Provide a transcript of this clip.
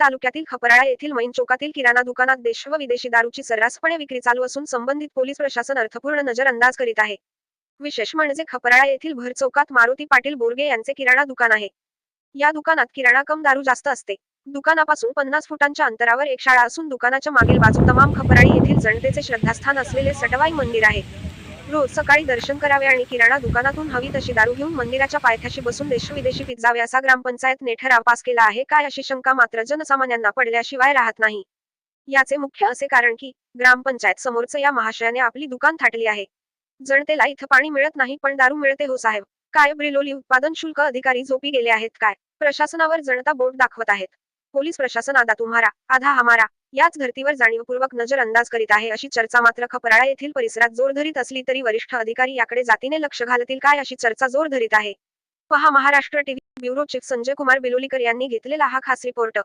तालुक्यातील खपराळा येथील मैन चौकातील किराणा दुकानात देश व विदेशी दारूची सर्रासपणे विक्री चालू असून संबंधित पोलीस प्रशासन अर्थपूर्ण नजरअंदाज करीत आहे. विशेष म्हणजे खपराळा येथील भर चौकात मारुती पाटील बोरगे यांचे किराणा दुकान आहे. या दुकानात किराणा कम दारू जास्त असते. दुकानापासून पन्नास फुटांच्या अंतरावर एक शाळा असून दुकानाच्या मागील बाजू तमाम खपराळी येथील जनतेचे श्रद्धास्थान असलेले सटवाई मंदिर आहे. रोज सकाळी दर्शन करावे आणि किराणा दुकानातून हवी तशी दारू घेऊन मंदिराच्या पायथ्याशी बसून देशविदेशी पिजावे असा ग्रामपंचायतने ठराव पास केला आहे. काय अशी शंका मात्र जनसामान्यांना पडल्याशिवाय राहत नाही. याचे मुख्य असे कारण की ग्रामपंचायत समोरच या महाशयाने आपली दुकान थाटली आहे. जनतेला इथं पाणी मिळत नाही पण दारू मिळते हो साहेब. काय ब्रिलोली उत्पादन शुल्क अधिकारी झोपी गेले आहेत काय? प्रशासनावर जनता बोट दाखवत आहेत. पोलीस प्रशासन आधा तुम्हारा आधा हमारा. याच धर्तीवर जाणीवपूर्वक नजरअंदाज करीत आहे अशी चर्चा मात्र खपराळा येथील परिसरात जोर धरीत असली तरी वरिष्ठ अधिकारी याकडे जातीने लक्ष घालतील काय अशी चर्चा जोर धरीत आहे. पहा Maharashtra TV bureau chief Sanjay Kumar Bilolikar यांनी घेतलेला हा खास रिपोर्ट.